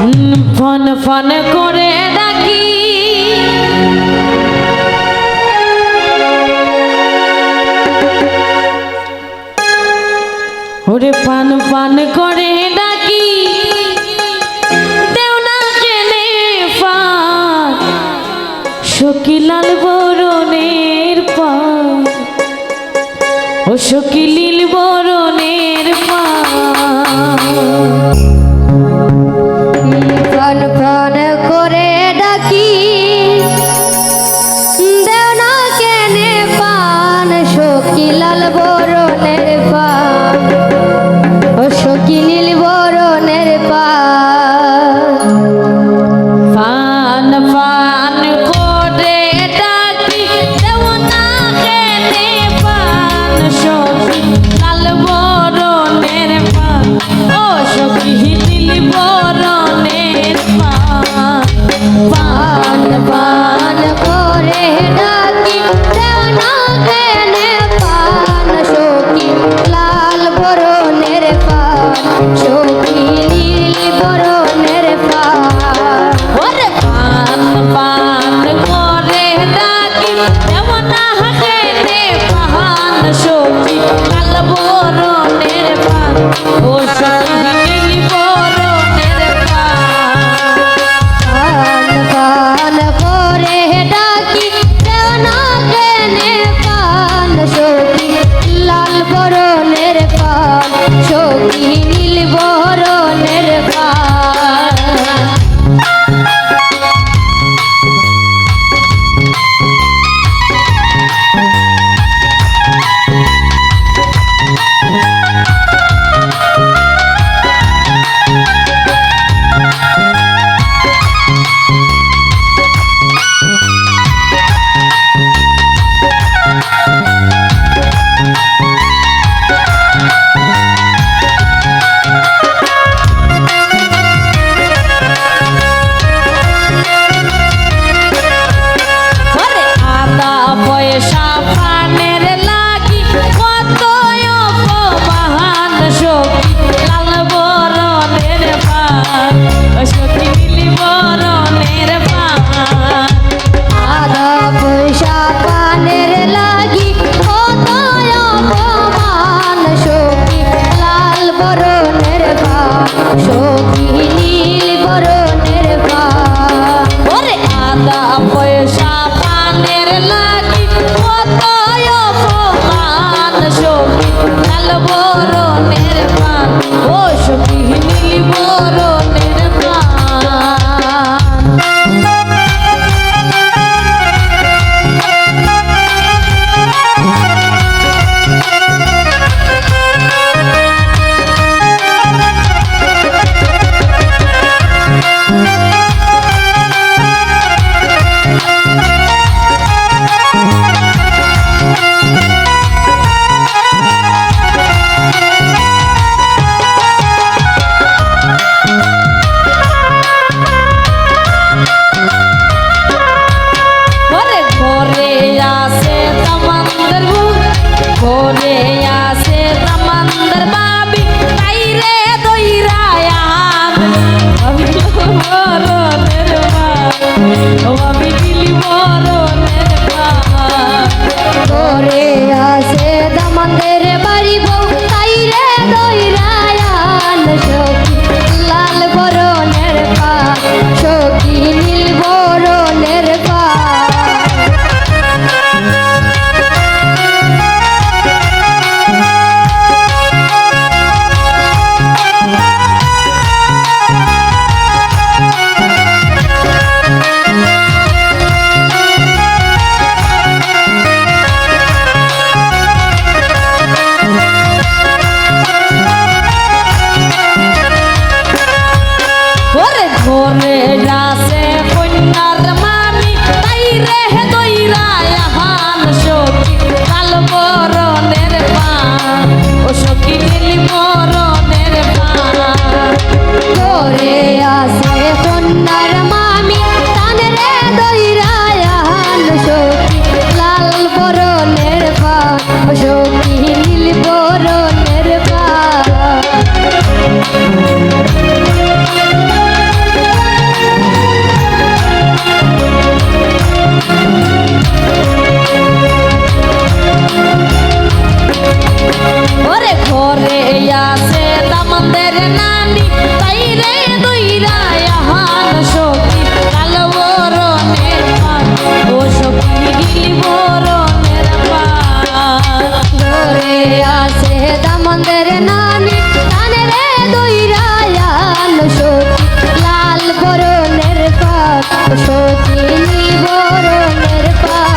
Phone phone করে ডাকি। ওরে পান পান করে ডাকি। দেও না জেনে পান বরণের পান ও শকিলি ঝুমকো মরণের মা ও আমি দিলি মরণের quiero দামন্দের নানি কানে রে দুই রায়াল লাল বরণের পাপ সতী বরণের পা